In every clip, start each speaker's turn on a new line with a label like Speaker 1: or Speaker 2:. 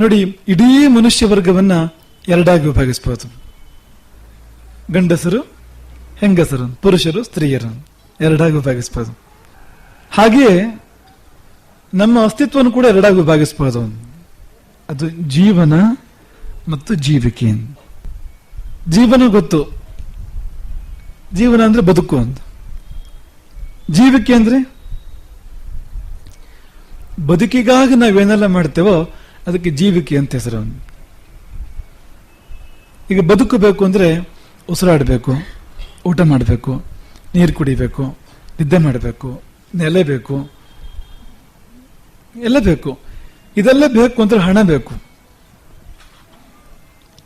Speaker 1: ನೋಡಿ, ಇಡೀ ಮನುಷ್ಯ ವರ್ಗವನ್ನ ಎರಡಾಗಿ ವಿಭಾಗಿಸಬಹುದು ಗಂಡಸರು, ಹೆಂಗಸರು, ಪುರುಷರು, ಸ್ತ್ರೀಯರು ಎರಡಾಗಿ ವಿಭಾಗಿಸಬಹುದು ಹಾಗೆಯೇ ನಮ್ಮ ಅಸ್ತಿತ್ವವನ್ನು ಕೂಡ ಎರಡಾಗಿ ವಿಭಾಗಿಸಬಹುದು ಅದು ಜೀವನ ಮತ್ತು ಜೀವಿಕೆ. ಜೀವನ ಗೊತ್ತು. ಜೀವನ ಅಂದ್ರೆ ಬದುಕು ಅಂತ. ಜೀವಿಕೆ ಅಂದ್ರೆ ಬದುಕಿಗಾಗಿ ನಾವೇನೆಲ್ಲ ಮಾಡ್ತೇವೋ ಅದಕ್ಕೆ ಜೀವಿಕೆ ಅಂತ ಹೆಸರು. ಈಗ ಬದುಕಬೇಕು ಅಂದ್ರೆ ಉಸಿರಾಡಬೇಕು, ಊಟ ಮಾಡಬೇಕು, ನೀರು ಕುಡಿಬೇಕು, ನಿದ್ದೆ ಮಾಡಬೇಕು, ನೆಲೆ ಬೇಕು, ಎಲ್ಲ ಬೇಕು. ಇದೆಲ್ಲ ಬೇಕು ಅಂದ್ರೆ ಹಣ ಬೇಕು.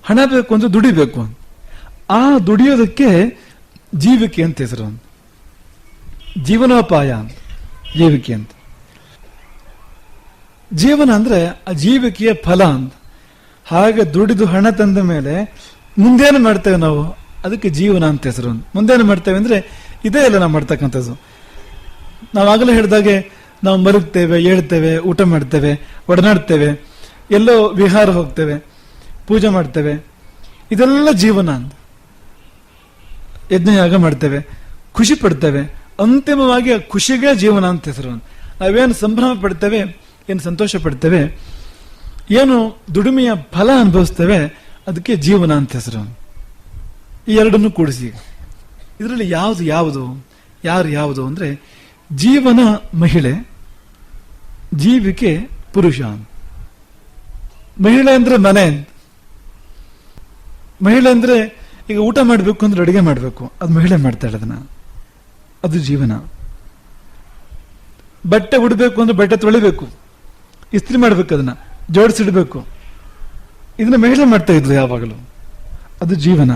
Speaker 1: ಹಣ ಬೇಕು ಅಂದ್ರೆ ದುಡಿಬೇಕು. ಆ ದುಡಿಯೋದಕ್ಕೆ ಜೀವಿಕೆ ಅಂತ ಹೆಸರು. ಜೀವನೋಪಾಯ ಅಂತ ಜೀವಿಕೆ ಅಂತ. ಜೀವನ ಅಂದ್ರೆ ಆ ಜೀವಿಕೆಯ ಫಲ ಅಂತ. ಹಾಗೆ ದುಡಿದು ಹಣ ತಂದ ಮೇಲೆ ಮುಂದೇನು ಮಾಡ್ತೇವೆ ನಾವು? ಅದಕ್ಕೆ ಜೀವನ ಅಂತ ಹೆಸರು. ಮುಂದೇನು ಮಾಡ್ತೇವೆ ಅಂದ್ರೆ ಇದೇ ಎಲ್ಲ ನಾವು ಮಾಡ್ತಕ್ಕಂಥದ್ದು. ನಾವು ಆಗಲೇ ಹೇಳಿದಾಗೆ ನಾವು ಮರುಗ್ತೇವೆ ಹೇಳ್ತೇವೆ ಊಟ ಮಾಡ್ತೇವೆ, ಒಡನಾಡ್ತೇವೆ, ಎಲ್ಲೋ ವಿಹಾರ ಹೋಗ್ತೇವೆ, ಪೂಜೆ ಮಾಡ್ತೇವೆ. ಇದೆಲ್ಲ ಜೀವನ ಅಂತ. ಯಜ್ಞಯಾಗ ಮಾಡ್ತೇವೆ, ಖುಷಿ ಪಡ್ತೇವೆ, ಅಂತಿಮವಾಗಿ ಆ ಖುಷಿಗೆ ಜೀವನ ಅಂತ ಹೆಸರು. ನಾವೇನು ಸಂಭ್ರಮ ಪಡ್ತೇವೆ? ಏನು ಸಂತೋಷ ಪಡ್ತೇವೆ ಏನು ದುಡಿಮೆಯ ಫಲ ಅನುಭವಿಸ್ತೇವೆ? ಅದಕ್ಕೆ ಜೀವನ ಅಂತ ಹೆಸರು. ಈ ಎರಡನ್ನು ಕೂಡಿಸಿ ಇದರಲ್ಲಿ ಯಾವುದು ಯಾವುದು, ಯಾರು ಯಾವುದು ಅಂದ್ರೆ ಜೀವನ ಮಹಿಳೆ, ಜೀವಿಕೆ ಪುರುಷ. ಮಹಿಳೆ ಅಂದ್ರೆ ಮನೆ. ಮಹಿಳೆ ಅಂದ್ರೆ ಈಗ ಊಟ ಮಾಡಬೇಕು ಅಂದ್ರೆ ಅಡುಗೆ ಮಾಡಬೇಕು. ಅದು ಮಹಿಳೆ ಮಾಡ್ತಾಳೆ ಅದನ್ನ. ಅದು ಜೀವನ. ಬಟ್ಟೆ ಉಡಬೇಕು ಅಂದ್ರೆ ಬಟ್ಟೆ ತೊಳಿಬೇಕು. ಇಸ್ತ್ರಿ ಮಾಡ್ಬೇಕು ಅದನ್ನ, ಜೋಡಿಸಿಡ್ಬೇಕು. ಇದನ್ನ ಮಹಿಳೆ ಮಾಡ್ತಾ ಇದ್ಲು ಯಾವಾಗಲೂ. ಅದು ಜೀವನ.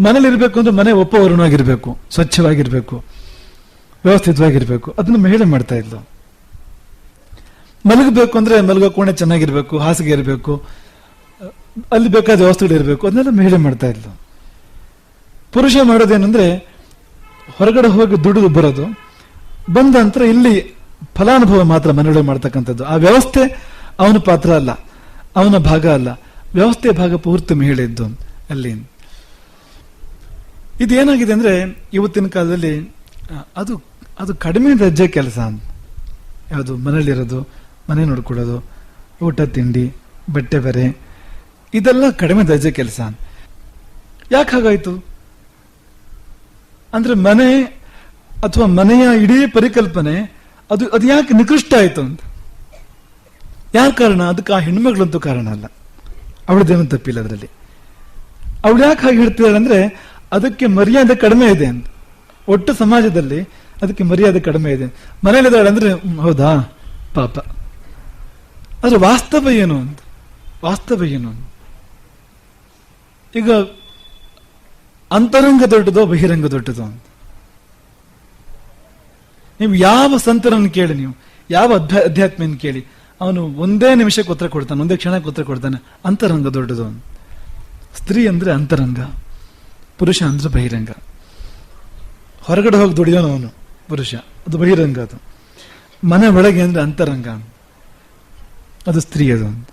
Speaker 1: ಮನೇಲಿ ಇರಬೇಕು ಅಂದ್ರೆ ಮನೆ ಒಪ್ಪವರಣವಾಗಿರ್ಬೇಕು ಸ್ವಚ್ಛವಾಗಿರ್ಬೇಕು, ವ್ಯವಸ್ಥಿತವಾಗಿರ್ಬೇಕು, ಅದನ್ನ ಮಹಿಳೆ ಮಾಡ್ತಾ ಇದ್ಲು. ಮಲಗಬೇಕು ಅಂದ್ರೆ ಮಲಗೋ ಕೋಣೆ ಚೆನ್ನಾಗಿರ್ಬೇಕು, ಹಾಸಿಗೆ ಇರಬೇಕು, ಅಲ್ಲಿ ಬೇಕಾದ ವ್ಯವಸ್ಥೆಗಳು ಇರಬೇಕು, ಅದನ್ನೆಲ್ಲ ಮಹಿಳೆ ಮಾಡ್ತಾ ಇದ್ಲು. ಪುರುಷ ಮಾಡೋದೇನಂದ್ರೆ ಹೊರಗಡೆ ಹೋಗಿ ದುಡಿದು ಬರೋದು, ಬಂದ ನಂತರ ಇಲ್ಲಿ ಫಲಾನುಭವ ಮಾತ್ರ ಮನೆಯೊಳಗೆ ಮಾಡ್ತಕ್ಕಂಥದ್ದು. ಆ ವ್ಯವಸ್ಥೆ ಅವನ ಪಾತ್ರ ಅಲ್ಲ. ಅವನ ಭಾಗ ಅಲ್ಲ. ವ್ಯವಸ್ಥೆ ಭಾಗ ಪೂರ್ತಿ ಮಹಿಳೆಯದ್ದು ಅಲ್ಲಿ. ಇದೇನಾಗಿದೆ ಅಂದ್ರೆ ಇವತ್ತಿನ ಕಾಲದಲ್ಲಿ ಅದು ಅದು ಕಡಿಮೆ ದರ್ಜೆ ಕೆಲಸ. ಯಾವುದು ಮನೇಲಿರೋದು ಮನೆ ನೋಡ್ಕೊಳ್ಳೋದು, ಊಟ, ತಿಂಡಿ, ಬಟ್ಟೆ ಬರೆ, ಇದೆಲ್ಲ ಕಡಿಮೆ ದರ್ಜೆ ಕೆಲಸ. ಯಾಕೆ ಹಾಗಾಯ್ತು? ಅಂದ್ರೆ ಮನೆ ಅಥವಾ ಮನೆಯ ಇಡೀ ಪರಿಕಲ್ಪನೆ ಅದು ಅದು ಯಾಕೆ ನಿಕೃಷ್ಟ ಆಯ್ತು ಅಂತ? ಯಾರ ಕಾರಣ? ಅದಕ್ಕೆ ಆ ಹೆಣ್ಮಗಳಂತೂ ಕಾರಣ ಅಲ್ಲ. ಅವಳದೇನು ತಪ್ಪಿಲ್ಲ ಅದರಲ್ಲಿ. ಅವಳು ಯಾಕೆ ಹಾಗೆ ಹೇಳ್ತಿದ್ದಾಳೆ ಅಂದ್ರೆ, ಅದಕ್ಕೆ ಮರ್ಯಾದೆ ಕಡಿಮೆ ಇದೆ ಅಂತ. ಒಟ್ಟು ಸಮಾಜದಲ್ಲಿ ಅದಕ್ಕೆ ಮರ್ಯಾದೆ ಕಡಿಮೆ ಇದೆ. ಮನೇಲಿದ್ದಾಳೆ ಅಂದ್ರೆ ಹೌದಾ? ಪಾಪ. ಆದ್ರೆ ವಾಸ್ತವ ಏನು ಅಂತ? ವಾಸ್ತವ ಏನು ಅಂತ? ಈಗ ಅಂತರಂಗ ದೊಡ್ಡದೋ, ಬಹಿರಂಗ ದೊಡ್ಡದೋ ಅಂತ? ನೀವು ಯಾವ ಸಂತರನ್ನು ಕೇಳಿ ನೀವು? ಯಾವ ಅಧ್ಯ ಕೇಳಿ? ಅವನು ಒಂದೇ ನಿಮಿಷಕ್ಕೆ ಉತ್ತರ ಕೊಡ್ತಾನೆ, ಒಂದೇ ಕ್ಷಣಕ್ಕೆ ಉತ್ತರ ಕೊಡ್ತಾನೆ. ಅಂತರಂಗ ದೊಡ್ಡದು. ಅವನು ಸ್ತ್ರೀ ಅಂದ್ರೆ ಅಂತರಂಗ, ಪುರುಷ ಅಂದ್ರೆ ಬಹಿರಂಗ. ಹೊರಗಡೆ ಹೋಗಿ ದುಡಿಯೋನು ಅವನು, ಪುರುಷ. ಅದು ಬಹಿರಂಗ ಅದು. ಮನೆ ಒಳಗೆ ಅಂದ್ರೆ ಅಂತರಂಗ. ಅದು ಸ್ತ್ರೀ ಅದು.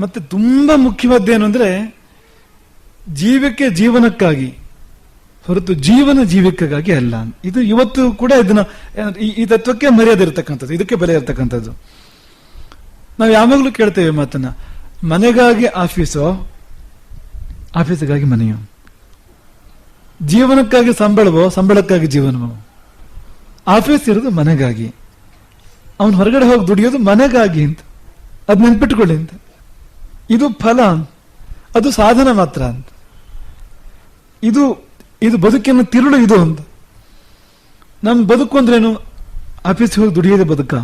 Speaker 1: ಮತ್ತೆ ತುಂಬಾ ಮುಖ್ಯವಾದ್ದೇನು ಅಂದ್ರೆ, ಜೀವಕ್ಕೆ ಜೀವನಕ್ಕಾಗಿ ಹೊರತು ಜೀವನ ಜೀವಿಕೆಗಾಗಿ ಅಲ್ಲ. ಇದು ಇವತ್ತು ಕೂಡ ಇದನ್ನ, ಈ- ತತ್ವಕ್ಕೆ ಮರ್ಯಾದೆ ಇರತಕ್ಕಂಥದ್ದು, ಇದಕ್ಕೆ ಬೆಲೆ ಇರತಕ್ಕಂಥದ್ದು. ನಾವು ಯಾವಾಗಲೂ ಕೇಳ್ತೇವೆ ಮಾತನ್ನ, ಮನೆಗಾಗಿ ಆಫೀಸೋ, ಆಫೀಸಿಗಾಗಿ ಮನೆಯೋ? ಜೀವನಕ್ಕಾಗಿ ಸಂಬಳವೋ, ಸಂಬಳಕ್ಕಾಗಿ ಜೀವನವೋ? ಆಫೀಸ್ ಇರೋದು ಮನೆಗಾಗಿ. ಅವನು ಹೊರಗಡೆ ಹೋಗಿ ದುಡಿಯೋದು ಮನೆಗಾಗಿ ಅಂತ. ಅದ್ ನೆನ್ಪಿಟ್ಕೊಳ್ಳಿ ಅಂತ. ಇದು ಫಲ ಅದು ಸಾಧನ ಮಾತ್ರ ಅಂತ. ಇದು ಇದು ಬದುಕಿನ ತಿರುಳು ಇದು ಅಂತ. ನಮ್ ಬದುಕು ಅಂದ್ರೇನು ಆಫೀಸ್ಗೆ ಹೋಗಿ ದುಡಿಯೋದೇ ಬದುಕ.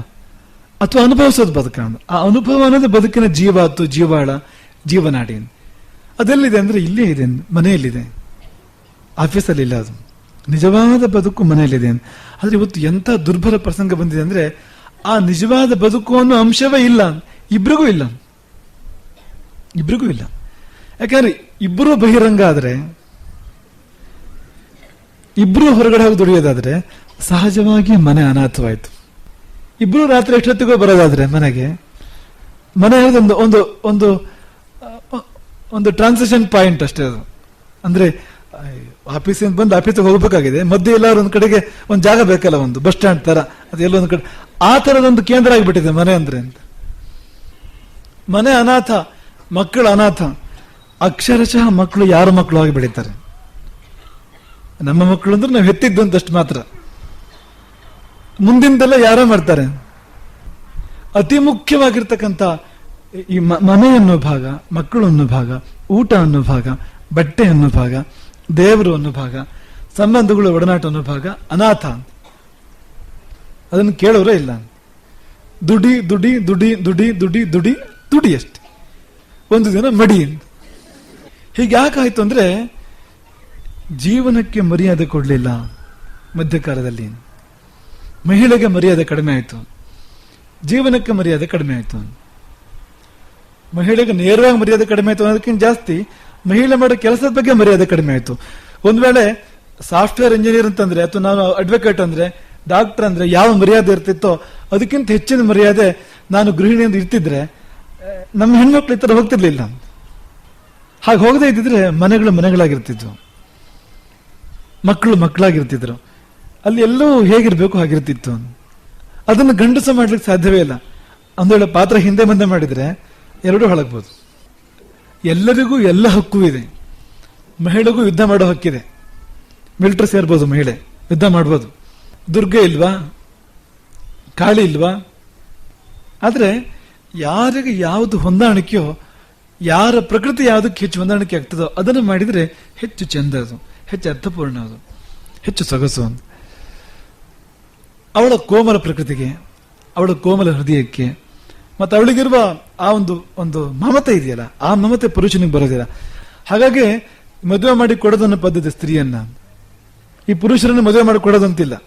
Speaker 1: ಅಥವಾ ಅನುಭವಿಸೋದು ಬದುಕ ಆ ಅನುಭವ ಅನ್ನೋದು ಬದುಕಿನ ಜೀವಾತು ಜೀವಾಳ, ಜೀವನಾಡಿ. ಅದೆಲ್ಲಿದೆ ಅಂದ್ರೆ ಇಲ್ಲೇ ಇದೆ ಮನೆಯಲ್ಲಿದೆ. ಆಫೀಸಲ್ಲಿ ಇಲ್ಲ ಅದು. ನಿಜವಾದ ಬದುಕು ಮನೆಯಲ್ಲಿದೆ ಅಂತ. ಆದ್ರೆ ಇವತ್ತು ಎಂತ ದುರ್ಬಲ ಪ್ರಸಂಗ ಬಂದಿದೆ ಅಂದ್ರೆ ಆ ನಿಜವಾದ ಬದುಕು ಅನ್ನೋ ಅಂಶವೇ ಇಲ್ಲ ಇಬ್ರಿಗೂ ಇಲ್ಲ. ಇಬ್ರಿಗೂ ಇಲ್ಲ. ಯಾಕಂದ್ರೆ ಇಬ್ಬರು ಬಹಿರಂಗ ಆದ್ರೆ ಇಬ್ರು ಹೊರಗಡೆ ಹೋಗಿ ದುಡಿಯೋದಾದ್ರೆ ಸಹಜವಾಗಿ ಮನೆ ಅನಾಥವಾಯ್ತು. ಇಬ್ರು ರಾತ್ರಿ ಎಷ್ಟೊತ್ತಿಗೋ ಬರೋದಾದ್ರೆ ಮನೆಗೆ, ಮನೆ ಒಂದು ಒಂದು ಒಂದು ಒಂದು ಟ್ರಾನ್ಸಿಷನ್ ಪಾಯಿಂಟ್ ಅಷ್ಟೇ ಅದು. ಅಂದ್ರೆ ಆಫೀಸಿಂದ ಬಂದು ಆಫೀಸಿಗೆ ಹೋಗ್ಬೇಕಾಗಿದೆ, ಮಧ್ಯೆ ಎಲ್ಲರೂ ಒಂದ್ ಕಡೆಗೆ ಒಂದು ಜಾಗ ಬೇಕಲ್ಲ ಒಂದು, ಬಸ್ ಸ್ಟ್ಯಾಂಡ್ ತರ, ಅದು ಎಲ್ಲೊಂದು ಕಡೆ. ಆ ತರದೊಂದು ಕೇಂದ್ರ ಆಗಿಬಿಟ್ಟಿದೆ ಮನೆ ಅಂದ್ರೆ ಅಂತ. ಮನೆ ಅನಾಥ, ಮಕ್ಕಳು ಅನಾಥ, ಅಕ್ಷರಶಃ ಮಕ್ಕಳು ಯಾರು ಮಕ್ಕಳು ಆಗಿ ಬೆಳೀತಾರೆ? ನಮ್ಮ ಮಕ್ಕಳು ಅಂದ್ರೆ ನಾವು ಹೆತ್ತಿದ್ದು ಅಂತಷ್ಟು ಮಾತ್ರ. ಮುಂದಿಂದೆಲ್ಲ ಯಾರೋ ಮಾಡ್ತಾರೆ. ಅತಿ ಮುಖ್ಯವಾಗಿರ್ತಕ್ಕಂಥ ಈ ಮನೆ ಅನ್ನೋ ಭಾಗ, ಮಕ್ಕಳು ಅನ್ನೋ ಭಾಗ, ಊಟ ಅನ್ನೋ ಭಾಗ, ಬಟ್ಟೆ ಅನ್ನೋ ಭಾಗ, ದೇವರು ಅನ್ನೋ ಭಾಗ, ಸಂಬಂಧಗಳು ಒಡನಾಟ ಅನ್ನೋ ಭಾಗ, ಅನಾಥ ಅದನ್ನು ಕೇಳೋರೇ ಇಲ್ಲ. ದುಡಿ ದುಡಿ ದುಡಿ ದುಡಿ ದುಡಿ ದುಡಿ ದುಡಿ ಅಷ್ಟೆ. ಒಂದು ದಿನ ಮಡಿ ಹೀಗೆ ಯಾಕಾಯ್ತು ಅಂದ್ರೆ ಜೀವನಕ್ಕೆ ಮರ್ಯಾದೆ ಕೊಡಲಿಲ್ಲ ಮಧ್ಯಕಾಲದಲ್ಲಿ. ಮಹಿಳೆಗೆ ಮರ್ಯಾದೆ ಕಡಿಮೆ ಆಯಿತು. ಜೀವನಕ್ಕೆ ಮರ್ಯಾದೆ ಕಡಿಮೆ ಆಯಿತು. ಮಹಿಳೆಗೆ ನೇರವಾಗಿ ಮರ್ಯಾದೆ ಕಡಿಮೆ ಆಯಿತು ಅನ್ನೋದಕ್ಕಿಂತ ಜಾಸ್ತಿ ಮಹಿಳೆ ಮಾಡೋ ಕೆಲಸದ ಬಗ್ಗೆ ಮರ್ಯಾದೆ ಕಡಿಮೆ ಆಯಿತು. ಒಂದು ವೇಳೆ ಸಾಫ್ಟ್ವೇರ್ ಇಂಜಿನಿಯರ್ ಅಂತಂದ್ರೆ ಅಥವಾ ನಾನು ಅಡ್ವೊಕೇಟ್ ಅಂದ್ರೆ ಡಾಕ್ಟರ್ ಅಂದ್ರೆ ಯಾವ ಮರ್ಯಾದೆ ಇರ್ತಿತ್ತೋ ಅದಕ್ಕಿಂತ ಹೆಚ್ಚಿನ ಮರ್ಯಾದೆ ನಾನು ಗೃಹಿಣಿ ಅಂತ ಇರ್ತಿದ್ರೆ, ನಮ್ಮ ಹೆಣ್ಮಕ್ಳು ಈ ಥರ ಹೋಗ್ತಿರ್ಲಿಲ್ಲ. ಹಾಗೆ ಹೋಗದೆ ಇದ್ದಿದ್ರೆ ಮನೆಗಳು ಮನೆಗಳಾಗಿರ್ತಿದ್ವು. ಮಕ್ಕಳು ಮಕ್ಕಳಾಗಿರ್ತಿದ್ರು. ಅಲ್ಲಿ ಎಲ್ಲೂ ಹೇಗಿರ್ಬೇಕು ಹಾಗಿರ್ತಿತ್ತು. ಅದನ್ನು ಗಂಡಸ ಮಾಡ್ಲಿಕ್ಕೆ ಸಾಧ್ಯವೇ ಇಲ್ಲ. ಒಂದು ವೇಳೆ ಪಾತ್ರ ಹಿಂದೆ ಮುಂದೆ ಮಾಡಿದ್ರೆ ಎರಡೂ ಹಳಗ್ಬೋದು. ಎಲ್ಲರಿಗೂ ಎಲ್ಲ ಹಕ್ಕು ಇದೆ. ಮಹಿಳೆಗೂ ಯುದ್ಧ ಮಾಡೋ ಹಕ್ಕಿದೆ. ಮಿಲಿಟರಿ ಸೇರ್ಬೋದು ಮಹಿಳೆ, ಯುದ್ಧ ಮಾಡ್ಬೋದು. ದುರ್ಗೆ ಇಲ್ವಾ? ಕಾಳಿ ಇಲ್ವಾ? ಆದ್ರೆ ಯಾರಿಗೆ ಯಾವುದು ಹೊಂದಾಣಿಕೆಯೋ, ಯಾರ ಪ್ರಕೃತಿ ಯಾವುದಕ್ಕೆ ಹೆಚ್ಚು ಹೊಂದಾಣಿಕೆ ಆಗ್ತದೋ ಅದನ್ನು ಮಾಡಿದ್ರೆ ಹೆಚ್ಚು ಚೆಂದ ಅದು. ಹೆಚ್ಚು ಅರ್ಥಪೂರ್ಣ ಅದು. ಹೆಚ್ಚು ಸೊಗಸು ಅಂತ. ಅವಳ ಕೋಮಲ ಪ್ರಕೃತಿಗೆ, ಅವಳ ಕೋಮಲ ಹೃದಯಕ್ಕೆ, ಮತ್ತು ಅವಳಿಗಿರುವ ಆ ಒಂದು ಒಂದು ಮಮತೆ ಇದೆಯಲ್ಲ, ಆ ಮಮತೆ ಪುರುಷನಿಗೆ ಬರೋದಿಲ್ಲ. ಹಾಗಾಗಿ ಮದುವೆ ಮಾಡಿ ಕೊಡೋದನ್ನ ಪದ್ಧತಿ ಸ್ತ್ರೀಯನ್ನ. ಈ ಪುರುಷರನ್ನು ಮದುವೆ ಮಾಡಿ ಕೊಡೋದಂತಿಲ್ಲ.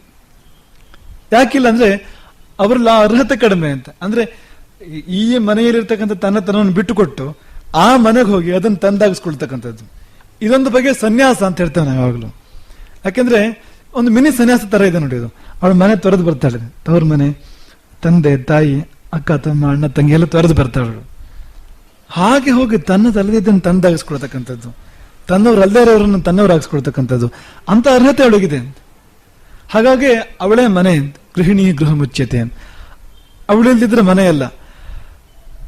Speaker 1: ಯಾಕಿಲ್ಲ ಅಂದ್ರೆ ಅವರಲ್ಲಿ ಆ ಅರ್ಹತೆ ಕಡಿಮೆ ಅಂತ. ಅಂದ್ರೆ ಈ- ಮನೆಯಲ್ಲಿರ್ತಕ್ಕಂಥ ತನ್ನ ತನವನ್ನು ಬಿಟ್ಟುಕೊಟ್ಟು ಆ ಮನೆಗೆ ಹೋಗಿ ಅದನ್ನು ತಂದಾಗಿಸ್ಕೊಳ್ತಕ್ಕಂಥದ್ದು. ಇದೊಂದು ಬಗ್ಗೆ ಸನ್ಯಾಸ ಅಂತ ಹೇಳ್ತೇವೆ ನಾವು ಯಾವಾಗಲೂ. ಯಾಕೆಂದ್ರೆ ಒಂದು ಮಿನಿ ಸನ್ಯಾಸ ತರ ಇದೆ ನೋಡಿ ಇದು. ಅವಳ ಮನೆ ತೊರೆದು ಬರ್ತಾಳೆ ತವ್ರ ಮನೆ, ತಂದೆ, ತಾಯಿ, ಅಕ್ಕ, ತಮ್ಮ, ಅಣ್ಣ, ತಂಗಿ ಎಲ್ಲ ತೊರೆದು ಬರ್ತಾಳು ಹಾಗೆ ಹೋಗಿ ತನ್ನ ತಲೆದಿದ್ದನ್ನು ತಂದಾಗಿಸ್ಕೊಳ್ತಕ್ಕಂಥದ್ದು ತನ್ನವ್ರು ಅಲ್ಲದೇ ಇರೋರನ್ನು ತನ್ನವರಾಗಿಸ್ಕೊಳ್ತಕ್ಕಂಥದ್ದು ಅಂತ ಅರ್ಹತೆ ಅಂತ ಹಾಗಾಗಿ ಅವಳೇ ಮನೆ. ಗೃಹಿಣಿ, ಗೃಹ ಮುಚ್ಚತೆ ಅವಳಿಲ್ದಿದ್ರೆ ಮನೆ ಅಲ್ಲ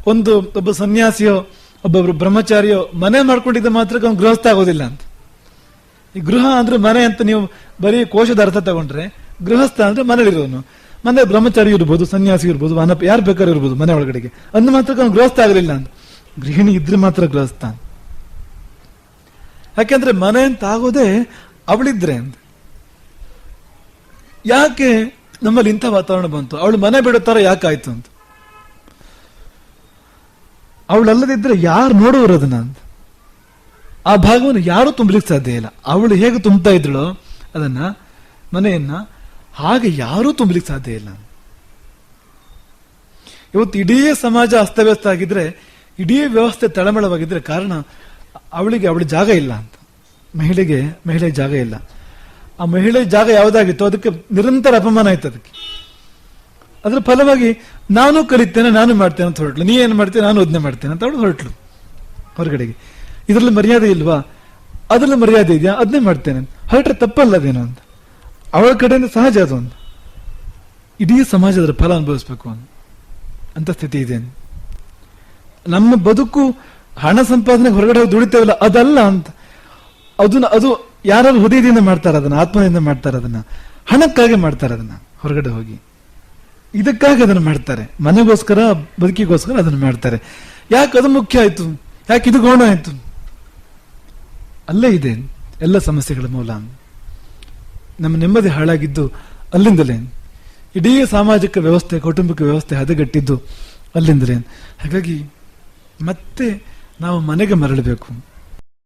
Speaker 1: ಒಂದು ಒಬ್ಬ ಸನ್ಯಾಸಿಯೋ ಒಬ್ಬೊಬ್ರು ಬ್ರಹ್ಮಚಾರಿಯು ಮನೆ ಮಾಡ್ಕೊಂಡಿದ್ದ ಮಾತ್ರಕ್ಕೆ ಅವ್ನು ಗೃಹಸ್ಥ ಆಗೋದಿಲ್ಲ ಅಂತ. ಈ ಗೃಹ ಅಂದ್ರೆ ಮನೆ ಅಂತ ನೀವು ಬರೀ ಕೋಶದ ಅರ್ಥ ತಗೊಂಡ್ರೆ, ಗೃಹಸ್ಥ ಅಂದ್ರೆ ಮನೇಲಿರೋನು ಮನೆ ಬ್ರಹ್ಮಚಾರಿ ಇರ್ಬೋದು, ಸನ್ಯಾಸಿ ಇರ್ಬೋದು, ಅನಪ ಯಾರು ಬೇಕಾದ್ರೂ ಇರ್ಬೋದು ಮನೆ ಒಳಗಡೆಗೆ. ಅಂದ ಮಾತ್ರಕ್ಕೆ ಅವ್ನು ಗೃಹಸ್ಥ ಆಗಲಿಲ್ಲ ಅಂತ. ಗೃಹಿಣಿ ಇದ್ರೆ ಮಾತ್ರ ಗೃಹಸ್ಥ ಯಾಕೆಂದ್ರೆ ಮನೆ ಅಂತ ಆಗೋದೇ ಅವಳಿದ್ರೆ ಅಂತ. ಯಾಕೆ ನಮ್ಮಲ್ಲಿ ಇಂಥ ವಾತಾವರಣ ಬಂತು? ಅವಳು ಮನೆ ಬಿಡೋ ಥರ ಯಾಕಾಯ್ತು ಅಂತ. ಅವಳಲ್ಲದಿದ್ರೆ ಯಾರು ನೋಡುವರು ಅದನ್ನ ಅಂತ? ಆ ಭಾಗವನ್ನು ಯಾರು ತುಂಬಲಿಕ್ಕೆ ಸಾಧ್ಯ ಇಲ್ಲ. ಅವಳು ಹೇಗೆ ತುಂಬ್ತಾ ಇದ್ದಳು ಅದನ್ನ, ಮನೆಯನ್ನ ಹಾಗೆ ಯಾರೂ ತುಂಬಲಿಕ್ಕೆ ಸಾಧ್ಯ ಇಲ್ಲ. ಇವತ್ತು ಇಡೀ ಸಮಾಜ ಅಸ್ತವ್ಯಸ್ತ ಆಗಿದ್ರೆ, ಇಡೀ ವ್ಯವಸ್ಥೆ ತಳಮಳವಾಗಿದ್ರೆ ಕಾರಣ ಅವಳಿಗೆ ಅವಳ ಜಾಗ ಇಲ್ಲ ಅಂತ. ಮಹಿಳೆಗೆ ಮಹಿಳೆ ಜಾಗ ಇಲ್ಲ. ಆ ಮಹಿಳೆ ಜಾಗ ಯಾವುದಾಗಿತ್ತು? ಅದಕ್ಕೆ ನಿರಂತರ ಅಪಮಾನ ಆಯ್ತು ಅದಕ್ಕೆ ಅದ್ರ ಫಲವಾಗಿ ನಾನು ಕಲಿತೇನೆ, ನಾನು ಮಾಡ್ತೇನೆ ಅಂತ ಹೊರಟ್ಲು. ನೀ ಏನು ಮಾಡ್ತೇನೆ ನಾನು ಅದನ್ನೇ ಮಾಡ್ತೇನೆ ಅಂತ ಅವಳು ಹೊರಟ್ಲು ಹೊರಗಡೆಗೆ. ಇದರಲ್ಲಿ ಮರ್ಯಾದೆ ಇಲ್ವಾ? ಅದ್ರಲ್ಲಿ ಮರ್ಯಾದೆ ಇದೆಯಾ? ಅದನ್ನೇ ಮಾಡ್ತೇನೆ ಹೊರಟ್ರೆ ತಪ್ಪಲ್ಲ ಅದೇನು ಅಂತ. ಅವಳ ಕಡೆಯಿಂದ ಸಹಜ ಅದು ಅಂತ. ಇಡೀ ಸಮಾಜದ ಫಲ ಅನುಭವಿಸ್ಬೇಕು ಅಂತ. ಅಂತ ಸ್ಥಿತಿ ಇದೆ ನಮ್ಮ ಬದುಕು, ಹಣ ಸಂಪಾದನೆ ಹೊರಗಡೆ ಹೋಗಿ ದುಡಿತೇವಲ್ಲ, ಅದಲ್ಲ ಅಂತ. ಅದನ್ನ ಅದು ಯಾರು ಹೃದಯದಿಂದ ಮಾಡ್ತಾರೆ ಅದನ್ನ ಆತ್ಮದಿಂದ ಮಾಡ್ತಾರೆ ಅದನ್ನ ಹಣಕ್ಕಾಗಿ ಮಾಡ್ತಾರೆ ಅದನ್ನ ಹೊರಗಡೆ ಹೋಗಿ. ಇದಕ್ಕಾಗಿ ಅದನ್ನು ಮಾಡ್ತಾರೆ. ಮನೆಗೋಸ್ಕರ, ಬದುಕಿಗೋಸ್ಕರ ಅದನ್ನು ಮಾಡ್ತಾರೆ. ಯಾಕೆ ಅದು ಮುಖ್ಯ ಆಯ್ತು? ಯಾಕೆ ಇದು ಗೌಣ ಆಯ್ತು? ಅಲ್ಲೇ ಇದೆ ಎಲ್ಲ ಸಮಸ್ಯೆಗಳ ಮೂಲ. ನಮ್ಮ ನೆಮ್ಮದಿ ಹಾಳಾಗಿದ್ದು ಅಲ್ಲಿಂದಲೇ. ಇಡೀ ಸಾಮಾಜಿಕ ವ್ಯವಸ್ಥೆ, ಕೌಟುಂಬಿಕ ವ್ಯವಸ್ಥೆ ಹದಗೆಟ್ಟಿದ್ದು ಅಲ್ಲಿಂದಲೇ. ಹಾಗಾಗಿ ಮತ್ತೆ ನಾವು ಮನೆಗೆ ಮರಳಬೇಕು.